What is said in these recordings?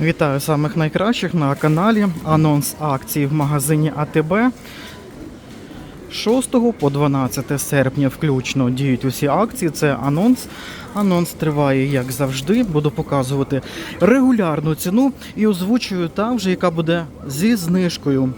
Вітаю самих найкращих на каналі. Анонс акції в магазині АТБ. 6 по 12 серпня включно діють усі акції. Це анонс. Анонс триває, як завжди. Буду показувати регулярну ціну і озвучую та вже, яка буде зі знижкою.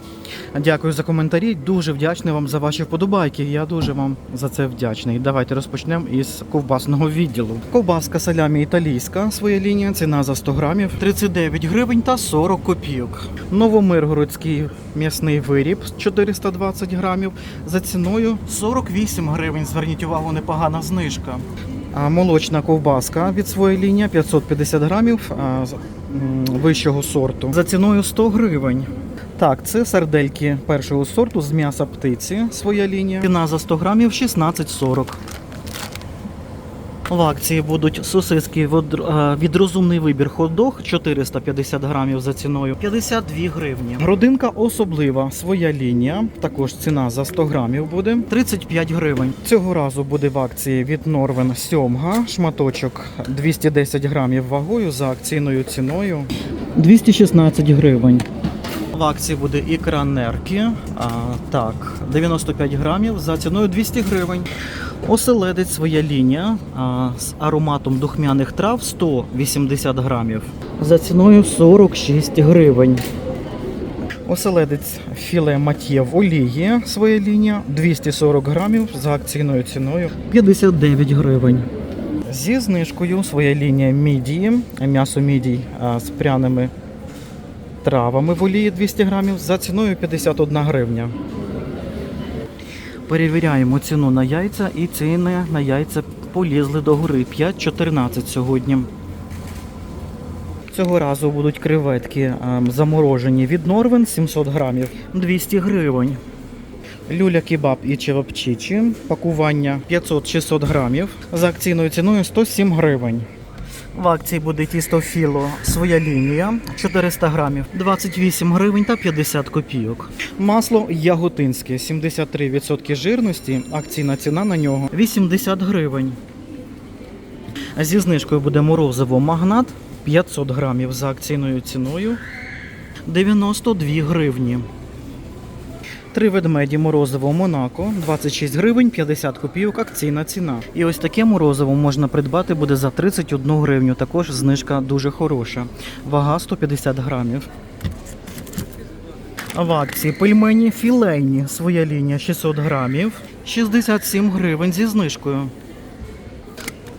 Дякую за коментарі. Дуже вдячний вам за ваші вподобайки. Я дуже вам за це вдячний. Давайте розпочнемо із ковбасного відділу. Ковбаска салямі італійська, своя лінія, ціна за 100 грамів 39 гривень та 40 копійок. Новомиргородський м'ясний виріб 420 грамів за ціною 48 гривень. Зверніть увагу, непогана знижка. Молочна ковбаска від своєї лінії 550 грамів вищого сорту за ціною 100 гривень. Так, це сардельки першого сорту з м'яса птиці. Своя лінія. Ціна за 100 грамів 16,40. В акції будуть сосиски від, е, розумний вибір хот-дог 450 грамів за ціною 52 гривні. Грудинка особлива, своя лінія. Також ціна за 100 грамів буде 35 гривень. Цього разу буде в акції від Норвен сьомга, шматочок 210 грамів вагою за акційною ціною 216 гривень. В акції буде ікра нерки. А, так, 95 грамів за ціною 200 гривень. Оселедець своя лінія а, з ароматом духмяних трав 180 грамів. За ціною 46 гривень. Оселедець філе мат'є в олії своя лінія 240 грамів за акційною ціною 59 гривень. Зі знижкою своя лінія мідії, м'ясо мідій з пряними травами в олії 200 грамів за ціною 51 гривня. Перевіряємо ціну на яйця і ціни на яйця полізли до гори 5,14 сьогодні. Цього разу будуть креветки ем, заморожені від Норвен 700 грамів 200 гривень. Люля кебаб і чевапчичі, пакування 500-600 грамів за акційною ціною 107 гривень. В акції буде тісто філо своя лінія 400 грамів 28 гривень та 50 копійок. Масло яготинське 73% жирності. Акційна ціна на нього 80 гривень. Зі знижкою буде морозиво магнат 500 грамів за акційною ціною 92 гривні. Три ведмеді морозиво Монако 26 гривень 50 копійок акційна ціна. І ось таке морозиво можна придбати буде за 31 гривню. Також знижка дуже хороша. Вага 150 грамів. В акції пельмені філейні. Своя лінія 600 грамів. 67 гривень зі знижкою.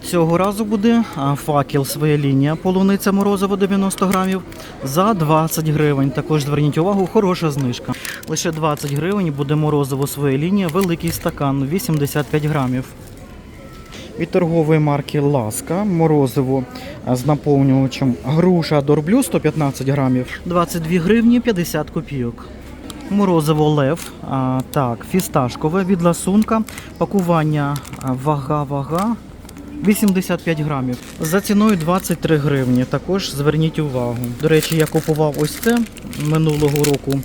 Цього разу буде факел своя лінія, полуниця морозиво 90 грамів за 20 гривень. Також зверніть увагу, хороша знижка. Лише 20 гривень буде морозиво своя лінія, великий стакан 85 грамів. Від торгової марки Ласка морозиво з наповнювачем груша Дорблю 115 грамів 22 гривні 50 копійок. Морозиво лев, а, так, фісташкове від ласунка, пакування вага-вага 85 грамів. За ціною 23 гривні. Також зверніть увагу. До речі, я купував ось це минулого року.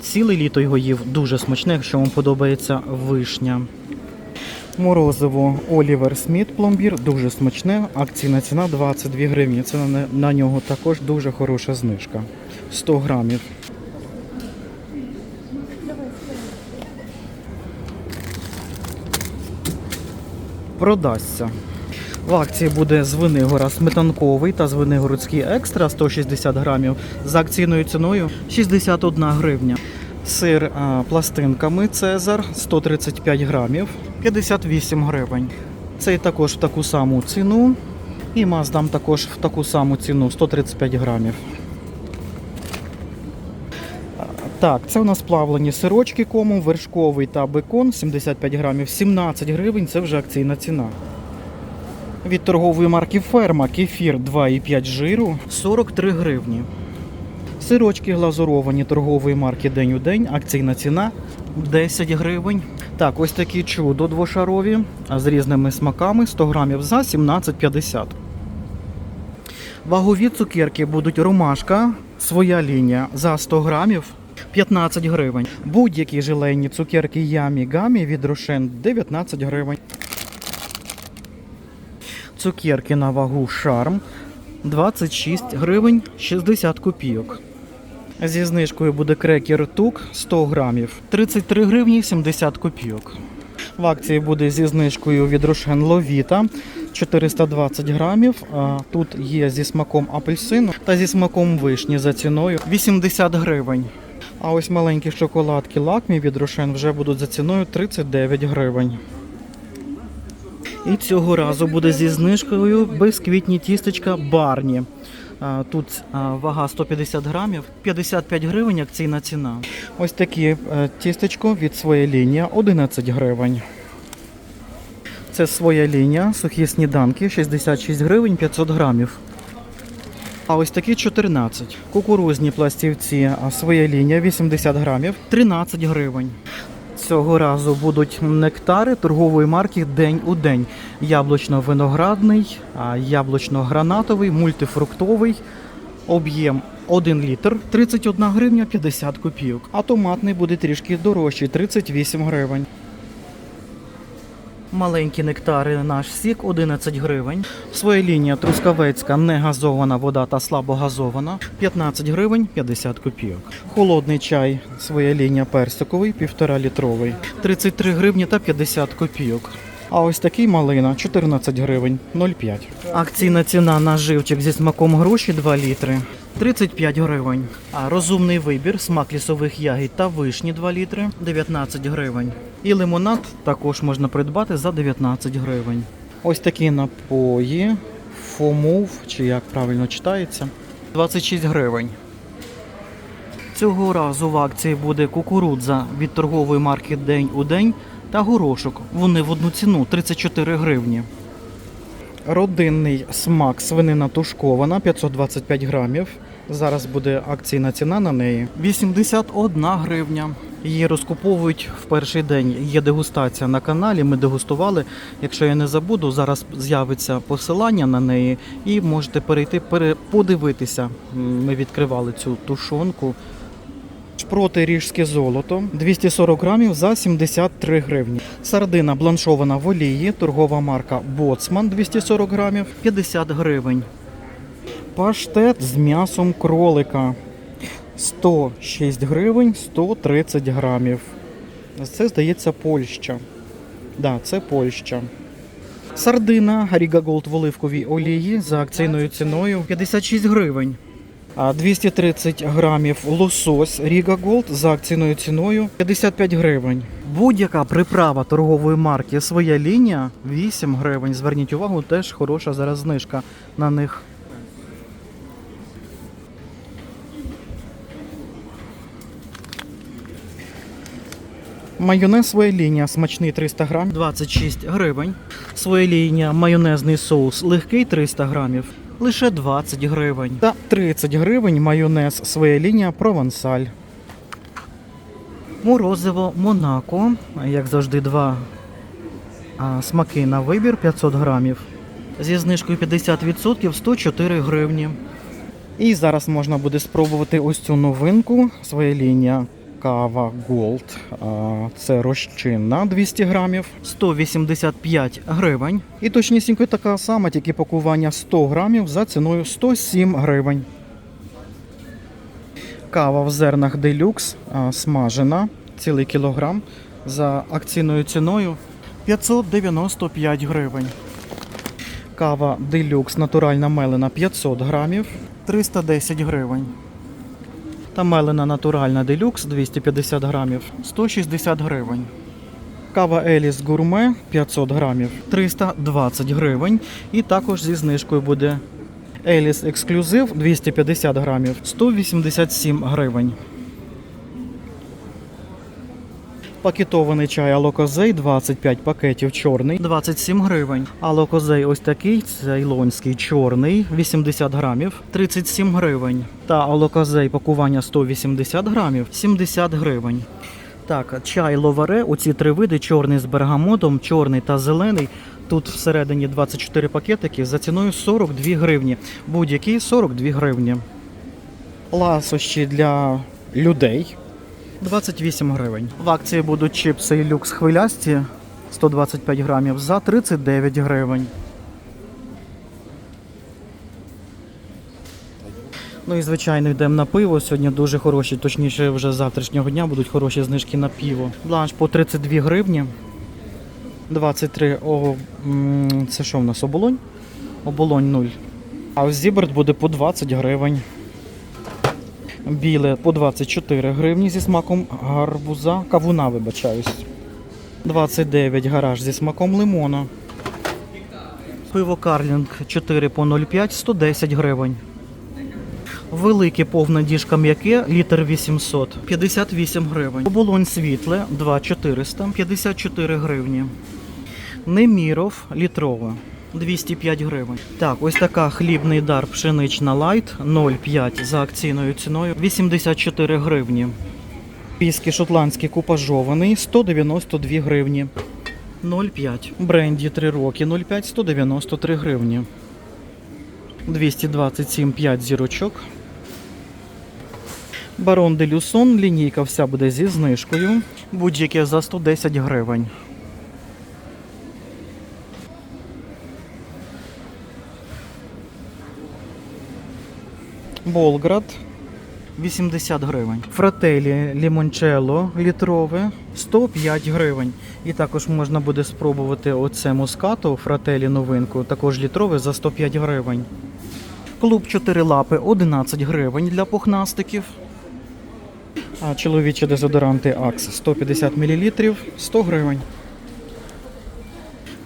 Ціле літо його їв дуже смачне, якщо вам подобається вишня. Морозиво Олівер Сміт пломбір дуже смачне. Акційна ціна 22 гривні. Це на, на нього також дуже хороша знижка. 100 грамів. Продасться. В акції буде звенигора сметанковий та звенигородський екстра 160 грамів за акційною ціною 61 гривня. Сир пластинками Цезар 135 грамів 58 гривень. Цей також в таку саму ціну. І маздам також в таку саму ціну 135 грамів. Так, це у нас плавлені сирочки кому, вершковий та бекон 75 грамів, 17 гривень. Це вже акційна ціна. Від торгової марки Ферма кефір 2,5 жиру 43 гривні. Сирочки глазуровані торгової марки День у день. Акційна ціна 10 гривень. Так, ось такі чудо двошарові з різними смаками 100 грамів за 17,50. Вагові цукерки будуть ромашка, своя лінія за 100 грамів 15 гривень. Будь-які желейні цукерки Ямі Гамі від Рошен 19 гривень. Цукерки на вагу шарм 26 гривень 60 копійок. Зі знижкою буде крекер тук 100 грамів 33 гривні 70 копійок. В акції буде зі знижкою від Рошен Ловіта 420 грамів. Тут є зі смаком апельсину та зі смаком вишні за ціною 80 гривень. А ось маленькі шоколадки лакмі від Рошен вже будуть за ціною 39 гривень. І цього разу буде зі знижкою безквітні тістечка Барні. Тут вага 150 грамів, 55 гривень акційна ціна. Ось такі е, тістечко від своєї лінії 11 гривень. Це своя лінія, сухі сніданки 66 гривень 500 грамів. А ось такі 14. Кукурузні пластівці, а своя лінія 80 грамів 13 гривень. Цього разу будуть нектари торгової марки День у день. Яблучно-виноградний, яблучно-гранатовий, мультифруктовий. Об'єм 1 літр 31 гривня 50 копійок. А томатний буде трішки дорожчий 38 гривень. Маленькі нектари наш сік 11 гривень. Своя лінія трускавецька негазована вода та слабогазована 15 гривень 50 копійок. Холодний чай, своя лінія персиковий, 1,5 літровий 33 гривні та 50 копійок. А ось такий малина 14 гривень 0,5. Акційна ціна на живчик зі смаком груші 2 літри 35 гривень. А розумний вибір, смак лісових ягід та вишні 2 літри 19 гривень. І лимонад також можна придбати за 19 гривень. Ось такі напої, фомув, чи як правильно читається, 26 гривень. Цього разу в акції буде кукурудза від торгової марки День у день та горошок. Вони в одну ціну 34 гривні. Родинний смак свинина тушкована 525 грамів. Зараз буде акційна ціна на неї 81 гривня. Її розкуповують в перший день. Є дегустація на каналі. Ми дегустували. Якщо я не забуду, зараз з'явиться посилання на неї, і можете перейти пере- подивитися. Ми відкривали цю тушонку. Шпроти ріжське золото 240 грамів за 73 гривні. Сардина бланшована в олії, торгова марка Боцман 240 грамів 50 гривень. Паштет з м'ясом кролика 106 гривень 130 грамів. Це, здається, Польща. Да, це Польща. Сардина Ріга Голд в оливковій олії за акційною ціною 56 гривень. А 230 грамів лосось Ріга Голд за акційною ціною 55 гривень. Будь-яка приправа торгової марки своя лінія 8 гривень. Зверніть увагу, теж хороша зараз знижка на них. Майонез своя лінія смачний 300 грам 26 гривень. Своя лінія майонезний соус легкий 300 грамів лише 20 гривень. Та 30 гривень майонез своя лінія провансаль. Морозиво Монако, як завжди, два а, смаки на вибір 500 грамів. Зі знижкою 50% 104 гривні. І зараз можна буде спробувати ось цю новинку. Своя лінія кава Gold. Це розчинна 200 грамів, 185 гривень. І точнісінько така сама, тільки пакування 100 грамів за ціною 107 гривень. Кава в зернах делюкс смажена, цілий кілограм за акційною ціною 595 гривень. Кава делюкс натуральна мелена 500 грамів 310 гривень. Та мелена натуральна делюкс 250 грамів 160 гривень. Кава Еліс гурме 500 грамів 320 гривень. І також зі знижкою буде Еліс Ексклюзив 250 грамів 187 гривень. Пакетований чай Алокозей 25 пакетів чорний 27 гривень. Алокозей ось такий цейлонський чорний 80 грамів 37 гривень. Та Алокозей пакування 180 грамів 70 гривень. Так, чай ловаре, оці три види: чорний з бергамотом, чорний та зелений. Тут всередині 24 пакетики за ціною 42 гривні. Будь-який 42 гривні. Ласощі для людей 28 гривень. В акції будуть чипси люкс хвилясті 125 грамів за 39 гривень. Ну і звичайно йдемо на пиво. Сьогодні дуже хороші, точніше, вже з завтрашнього дня будуть хороші знижки на пиво. Бланш по 32 гривні. 23 о, це що в нас? Оболонь? Оболонь 0. А ось Зіберт буде по 20 гривень. Біле по 24 гривні зі смаком гарбуза. Кавуна, вибачаюсь. 29 гараж зі смаком лимона. Пиво Карлінг 4 по 0,5 110 гривень. Велике повна діжка м'яке, літр 800, 58 гривень. Оболонь світле 2,400, 54 гривні. Неміров літрове 205 гривень. Так, ось така хлібний дар пшенична лайт 0,5 за акційною ціною 84 гривні. Піски шотландський купажований 192 гривні. 0,5. Бренді 3 роки 0,5 193 гривні. 227 5 зірочок. Барон де Люсон, лінійка вся буде зі знижкою. Будь-яке за 110 гривень. Болград 80 гривень. Фрателі лімончело літрове 105 гривень. І також можна буде спробувати оце мускато фрателі новинку, також літрове за 105 гривень. Клуб 4 лапи 11 гривень для пухнастиків. А чоловічі дезодоранти Axe 150 мл 100 гривень.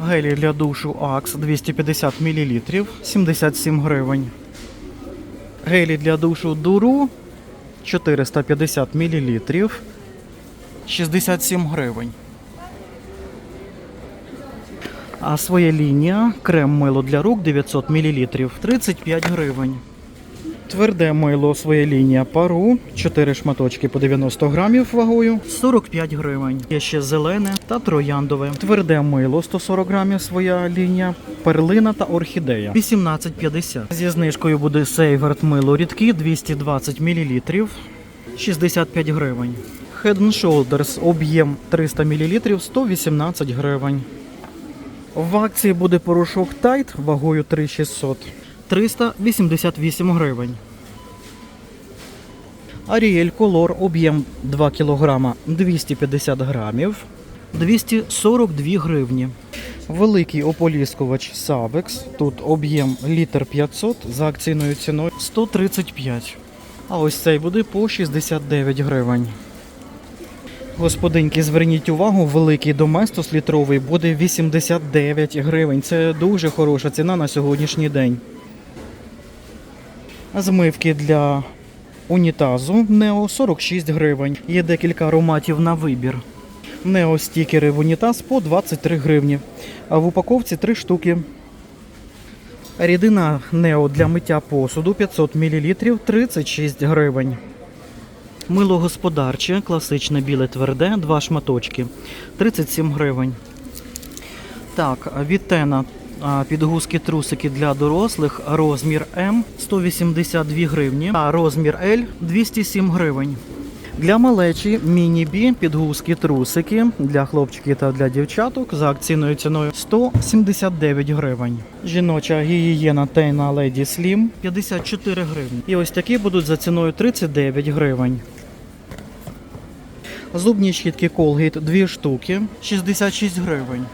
Гелі для душу Axe 250 мл 77 гривень. Гелі для душу Дуру 450 мл 67 гривень. А своя лінія крем мило для рук 900 мл 35 гривень. Тверде мило своя лінія пару 4 шматочки по 90 грамів вагою 45 гривень. Є ще зелене та трояндове. Тверде мило 140 грамів своя лінія, перлина та орхідея 18,50. Зі знижкою буде Сейверт мило рідкі 220 мл 65 гривень. Head Shoulders об'єм 300 мл 118 гривень. В акції буде порошок Tide вагою 3600 388 гривень. Аріель Колор об'єм 2 кг 250 грамів 242 гривні. Великий ополіскувач Savex. Тут об'єм літр 500 за акційною ціною 135. А ось цей буде по 69 гривень. Господинки, зверніть увагу, великий доместос літровий буде 89 гривень. Це дуже хороша ціна на сьогоднішній день. Змивки для унітазу Нео 46 гривень. Є декілька ароматів на вибір. Нео стікери в унітаз по 23 гривні. А в упаковці 3 штуки. Рідина Нео для миття посуду 500 мл 36 гривень. Мило господарче, класичне біле тверде, два шматочки 37 гривень. Так, Вітена підгузки трусики для дорослих, розмір М 182 гривні, а розмір L 207 гривень. Для малечі міні-бі підгузки трусики для хлопчиків та для дівчаток за акційною ціною 179 гривень. Жіноча гігієна Тейна Lady Slim 54 гривні. І ось такі будуть за ціною 39 гривень. Зубні щітки Colgate 2 штуки 66 гривень.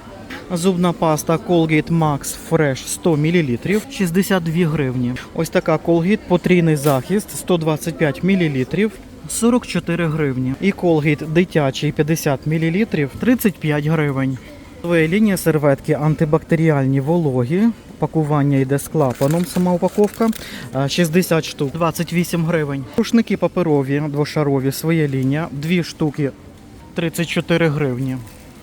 Зубна паста Colgate Max Fresh 100 мл 62 гривні. Ось така Colgate потрійний захист 125 мл 44 гривні. І Colgate дитячий 50 мл 35 гривень. Своя лінія серветки антибактеріальні вологі. Пакування йде з клапаном, сама упаковка. А, 60 штук, 28 гривень. Рушники паперові, двошарові, своя лінія, 2 штуки 34 гривні.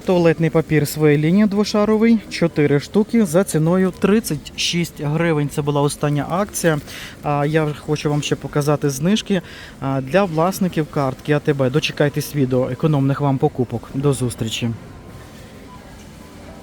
Туалетний папір своя лінія двошаровий, 4 штуки за ціною 36 гривень. Це була остання акція. А я хочу вам ще показати знижки для власників картки АТБ. Дочекайтесь відео економних вам покупок. До зустрічі.